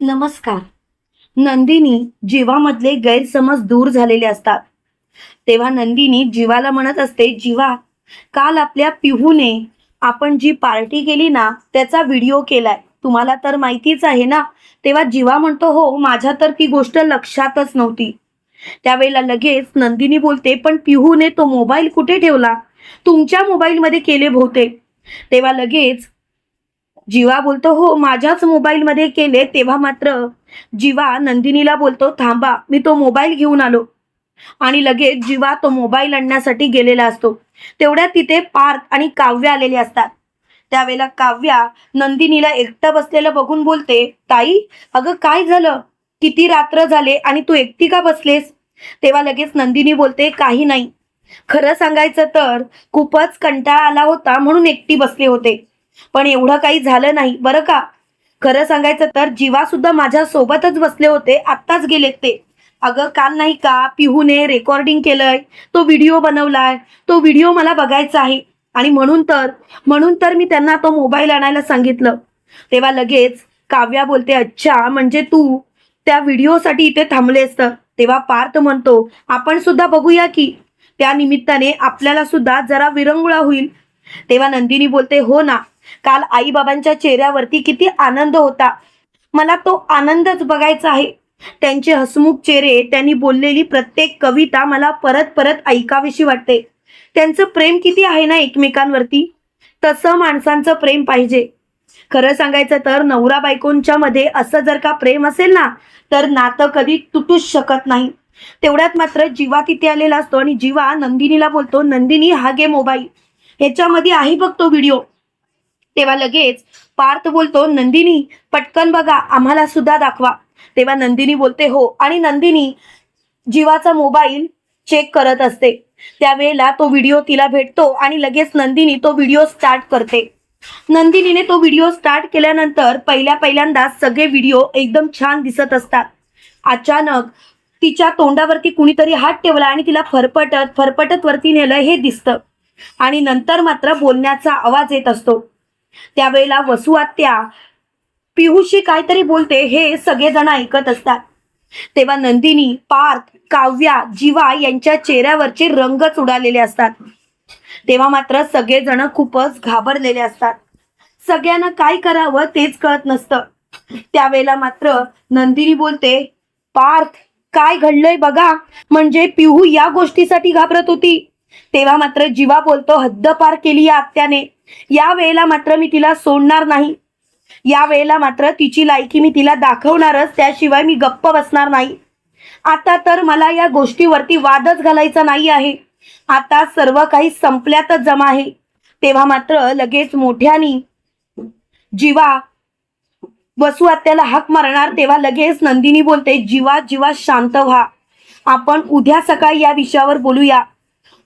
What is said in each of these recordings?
नमस्कार. नंदिनी जीवामधले गैरसमज दूर झालेले असतात. तेव्हा नंदिनी जीवाला म्हणत असते जीवा काल आपल्या पिहूने आपण जी पार्टी केली ना त्याचा व्हिडिओ केलाय. तुम्हाला तर माहितीच आहे ना तेव्हा जीवा म्हणतो हो माझ्या तर ती गोष्ट लक्षातच नव्हती. त्यावेळेला लगेच नंदिनी बोलते पण पिहूने तो मोबाईल कुठे ठेवला? तुमच्या मोबाईलमध्ये केले बहुतेक. तेव्हा लगेच जीवा बोलतो हो माझ्याच मोबाईलमध्ये केले तेव्हा मात्र. जीवा नंदिनीला बोलतो थांबा मी तो मोबाईल घेऊन आलो. आणि लगेच जीवा तो मोबाईल आणण्यासाठी गेलेला असतो. तेवढ्यात तिथे पार्थ आणि काव्य आलेले असतात. त्यावेळेला काव्या नंदिनीला एकटं बसलेलं बघून बोलते ताई अगं काय झालं? किती रात्र झाले आणि तू एकटी का बसलेस? तेव्हा लगेच नंदिनी बोलते काही नाही. खरं सांगायचं तर खूपच कंटाळा आला होता म्हणून एकटी बसले होते. पण एवढं काही झालं नाही. बरं का? खरं सांगायचं तर जीवा सुद्धा माझ्या सोबतच बसले होते आत्ताच गेलेत ते. अगं काल नाही का पिहूने रेकॉर्डिंग केलंय तो व्हिडिओ बनवलाय तो व्हिडिओ मला बघायचा आहे. आणि म्हणून तर म्हणून तर मी त्यांना तो मोबाईल आणायला सांगितलं. तेव्हा लगेच काव्या बोलते अच्छा म्हणजे तू त्या व्हिडिओसाठी इथे थांबलेस तर? तेव्हा पार्थ म्हणतो आपण सुद्धा बघूया की. त्या निमित्ताने आपल्याला सुद्धा जरा विरंगुळा होईल. तेव्हा नंदिनी बोलते हो ना काल आईबाबांच्या चेहऱ्यावरती किती आनंद होता. मला तो आनंदच बघायचा आहे. त्यांचे हसमुख चेहरे त्यांनी बोललेली प्रत्येक कविता मला परत परत ऐकावीशी वाटते. त्यांचं प्रेम किती आहे ना एकमेकांवरती? तसं माणसांचं प्रेम पाहिजे. खरं सांगायचं तर नवरा बायकोंच्या मध्ये असं जर का प्रेम असेल ना तर नातं कधी तुटूच शकत नाही. तेवढ्यात मात्र जीवा तिथे आलेला असतो आणि जीवा नंदिनीला बोलतो नंदिनी हा गे मोबाईल. ह्याच्यामध्ये आहे बघ तो व्हिडिओ. तेव्हा लगेच पार्थ बोलतो नंदिनी पटकन बघा आम्हाला सुद्धा दाखवा. तेव्हा नंदिनी बोलते हो. आणि नंदिनी जीवाचा मोबाईल चेक करत असते. त्यावेळेला तो व्हिडिओ तिला भेटतो आणि लगेच नंदिनी तो व्हिडिओ स्टार्ट करते. नंदिनीने तो व्हिडिओ स्टार्ट केल्यानंतर पहिल्या पहिल्यांदा सगळे व्हिडिओ एकदम छान दिसत असतात. अचानक तिच्या तोंडावरती कुणीतरी हात ठेवला आणि तिला फरफटत फरफटत वरती नेलं हे दिसतं. आणि नंतर मात्र बोलण्याचा आवाज येत असतो. त्यावेळेला वसू आत्या पिहुशी काहीतरी बोलते हे सगळेजण ऐकत असतात. तेव्हा नंदिनी पार्थ काव्या जीवा यांच्या चेहऱ्यावरचे रंगच उडालेले असतात. तेव्हा मात्र सगळेजण खूपच घाबरलेले असतात. सगळ्यांना काय करावं तेच कळत नसतं. त्यावेळेला मात्र नंदिनी बोलते पार्थ काय घडलंय बघा. म्हणजे पिहू या गोष्टीसाठी घाबरत होती. तेव्हा मात्र जीवा बोलतो हद्द पार केली या आत्याने. या वेळेला मात्र मी तिला सोडणार नाही. या वेळेला मात्र तिची लायकी मी तिला दाखवणारच त्याशिवाय मी गप्प बसणार नाही. आता तर मला या गोष्टीवरती वादच घालायचा नाही आहे. आता सर्व काही संपल्यातच जमा आहे. तेव्हा मात्र लगेच मोठ्यानी जीवा वसू आत्याला हाक मारणार तेव्हा लगेच नंदिनी बोलते जीवा जीवा शांत व्हा. आपण उद्या सकाळी या विषयावर बोलूया.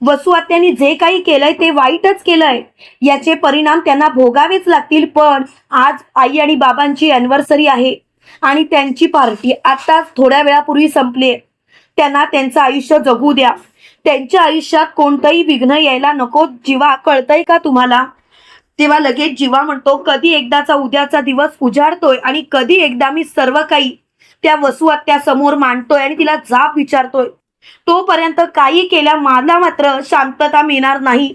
वसुआत्याने जे काही केलंय ते वाईटच केलंय. याचे परिणाम त्यांना भोगावेच लागतील पण आज आई आणि बाबांची अॅनिव्हर्सरी आहे आणि त्यांची पार्टी आताच थोड्या वेळापूर्वी संपली त्यांना त्यांचं आयुष्य जगू द्या. त्यांच्या आयुष्यात कोणतंही विघ्न यायला नको जीवा कळतंय का तुम्हाला? तेव्हा लगेच जीवा म्हणतो कधी एकदाचा उद्याचा दिवस उजाडतोय आणि कधी एकदा मी सर्व काही त्या वसुआत्या समोर मांडतोय आणि तिला जाब विचारतोय. तोपर्यंत काही केल्या मला मात्र शांतता मिळणार नाही.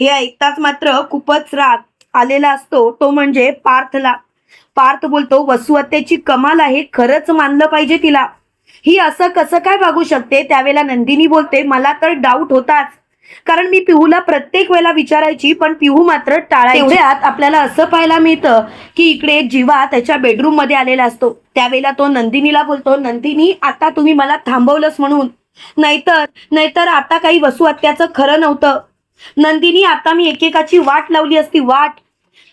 हे ऐकताच मात्र खूपच राग आलेला असतो. तो म्हणजे पार्थला. पार्थ बोलतो वसुहत्येची कमाल आहे खरंच मानलं पाहिजे तिला. ही असं कसं काय वागू शकते? त्यावेळेला नंदिनी बोलते मला तर डाऊट होताच. कारण मी पिहूला प्रत्येक वेळेला विचारायची पण पिहू मात्र टाळा एवढ्यात आपल्याला असं पाहायला मिळतं की इकडे जीवा त्याच्या बेडरूममध्ये आलेला असतो. त्यावेळेला तो नंदिनीला बोलतो नंदिनी आता तुम्ही मला थांबवलंस म्हणून. नाहीतर नाहीतर आता काही वसू हत्याचं खरं नव्हतं. नंदिनी आता मी एकेकाची वाट लावली असती वाट.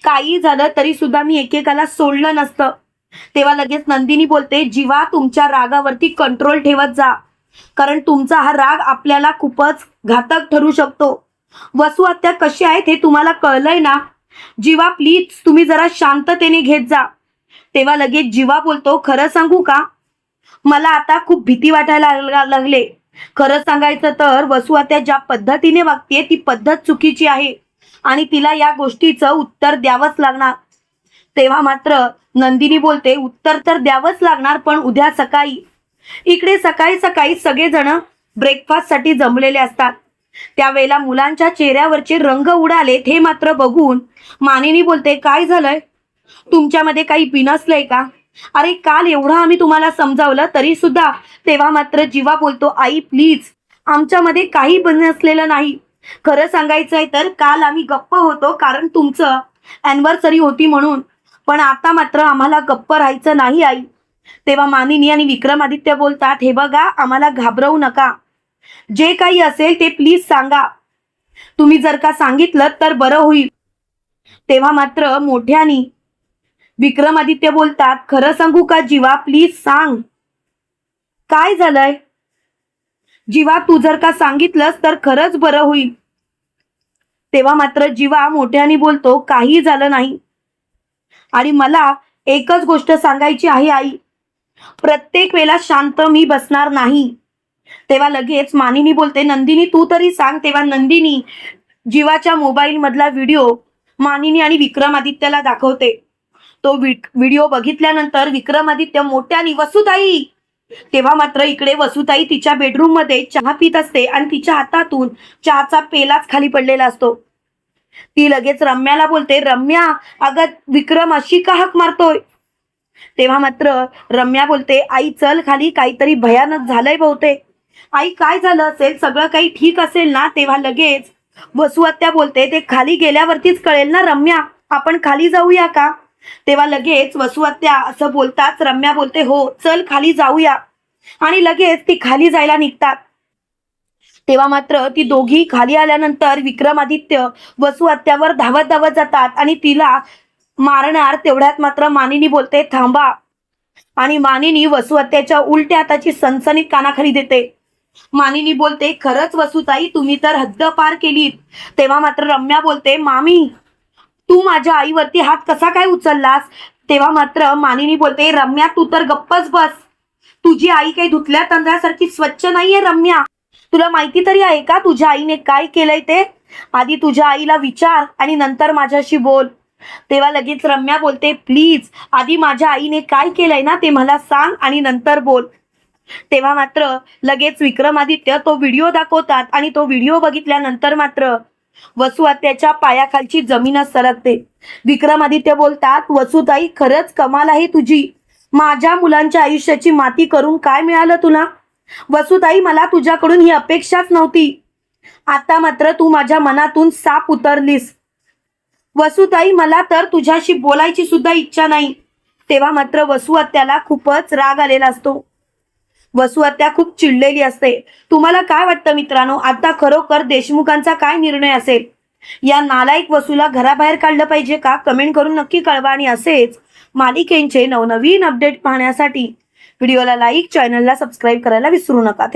काही झालं तरी सुद्धा मी एकेकाला सोडलं नसतं. तेव्हा लगेच नंदिनी बोलते जीवा तुमच्या रागावरती कंट्रोल ठेवत जा. कारण तुमचा हा राग आपल्याला खूपच घातक ठरू शकतो. वसू हत्या कशी आहेत हे तुम्हाला कळलंय ना? जीवा प्लीज तुम्ही जरा शांततेने घेत जा. तेव्हा लगेच जीवा बोलतो खरं सांगू का? मला आता खूप भीती वाटायला लागले. खरं सांगायचं तर वसू आता ज्या पद्धतीने वागते ती पद्धत चुकीची आहे. आणि तिला या गोष्टीचं उत्तर द्यावंच लागणार. तेव्हा मात्र नंदिनी बोलते उत्तर तर द्यावंच लागणार पण उद्या सकाळी. इकडे सकाळी सकाळी सगळेजण ब्रेकफास्टसाठी जमलेले असतात. त्यावेळेला मुलांच्या चेहऱ्यावरचे रंग उडालेत हे मात्र बघून मानिनी बोलते काय झालंय? तुमच्यामध्ये काही बिनसलंय का? अरे काल एवढं आम्ही तुम्हाला समजावलं तरी सुद्धा तेव्हा मात्र जीवा बोलतो आई प्लीज आमच्यामध्ये काही बिनसलेलं नाही. खरं सांगायचंय तर काल आम्ही गप्प होतो कारण तुमचं अॅनिव्हर्सरी होती म्हणून. पण आता मात्र आम्हाला गप्प राहायचं नाही आई. तेव्हा मानिनी आणि विक्रमादित्य बोलतात हे बघा आम्हाला घाबरवू नका. जे काही असेल ते प्लीज सांगा. तुम्ही जर का सांगितलं तर बरं होईल. तेव्हा मात्र मोठ्यानी विक्रमादित्य बोलतात खरं सांगू का जीवा प्लीज सांग. काय झालंय? जीवा तू जर का सांगितलंस तर खरंच बरं होईल. तेव्हा मात्र जीवा मोठ्याने बोलतो काही झालं नाही. आणि मला एकच गोष्ट सांगायची आहे आई. प्रत्येक वेळेला शांत मी बसणार नाही. तेव्हा लगेच मानिनी बोलते नंदिनी तू तरी सांग. तेव्हा नंदिनी जीवाच्या मोबाईल मधला व्हिडिओ मानिनी आणि विक्रमादित्यला दाखवते. तो व्हिडिओ बघितल्यानंतर विक्रमादित्य मोठ्याने वसुताई तेव्हा मात्र इकडे वसुताई तिच्या बेडरूममध्ये चहा पित असते आणि तिच्या हातातून चहाचा पेलाच खाली पडलेला असतो. ती लगेच रम्याला बोलते रम्या अगं विक्रम अशी का हाक मारतोय? तेव्हा मात्र रम्या बोलते आई चल खाली काहीतरी भयानक झालंय बहुतेक. आई काय झालं असेल? सगळं काही ठीक असेल ना? तेव्हा लगेच वसुआत्या बोलते ते खाली गेल्यावरतीच कळेल ना रम्या? आपण खाली जाऊया का? तेव्हा लगेच वसुहत्या असं बोलताच रम्या बोलते हो चल खाली जाऊया. आणि लगेच ती खाली जायला निघतात. तेव्हा मात्र ती दोघी खाली आल्यानंतर विक्रमादित्य वसुआत्यावर धावत धावत जातात आणि तिला मारणार तेवढ्यात मात्र मानिनी बोलते थांबा. आणि मानिनी वसुआत्याच्या उलट्या हाताची सनसनीत कानाखाली देते. मानिनी बोलते खरंच वसुताई तुम्ही तर हद्द पार केलीत. तेव्हा मात्र रम्या बोलते मामी तू माझ्या आईवरती हात कसा काय उचललास? तेव्हा मात्र मानिनी बोलते रम्या तू तर गप्पच बस. तुझी आई काही धुतल्या तांदळासारखी स्वच्छ नाहीये रम्या. तुला माहिती तरी आहे का तुझ्या आईने काय केलंय ते? आधी तुझ्या आईला विचार आणि नंतर माझ्याशी बोल. तेव्हा लगेच रम्या बोलते प्लीज आधी माझ्या आईने काय केलंय ना ते मला सांग आणि नंतर बोल. तेव्हा मात्र लगेच विक्रमादित्य तो व्हिडिओ दाखवतात आणि तो व्हिडिओ बघितल्यानंतर मात्र वसुआत्याच्या पायाखालची जमीन सरकते. विक्रमादित्य बोलतात वसुताई खरंच कमाल आहे तुझी. माझ्या मुलांच्या आयुष्याची माती करून काय मिळालं तुला? वसुताई मला तुझ्याकडून ही अपेक्षाच नव्हती. आता मात्र तू माझ्या मनातून साप उतरलीस. वसुताई मला तर तुझ्याशी बोलायची सुद्धा इच्छा नाही. तेव्हा मात्र वसुआत्याला खूपच राग आलेला असतो. वसुआत्या खूप चिडलेली असते. तुम्हाला काय वाटतं मित्रांनो? आता खरोखर देशमुखांचा काय निर्णय असेल? या नालायक वसूला घराबाहेर काढलं पाहिजे का? कमेंट करून नक्की कळवा आणि असेच मालिकेंचे नवनवीन अपडेट पाहण्यासाठी व्हिडिओला लाईक चॅनलला सबस्क्राईब करायला विसरू नका.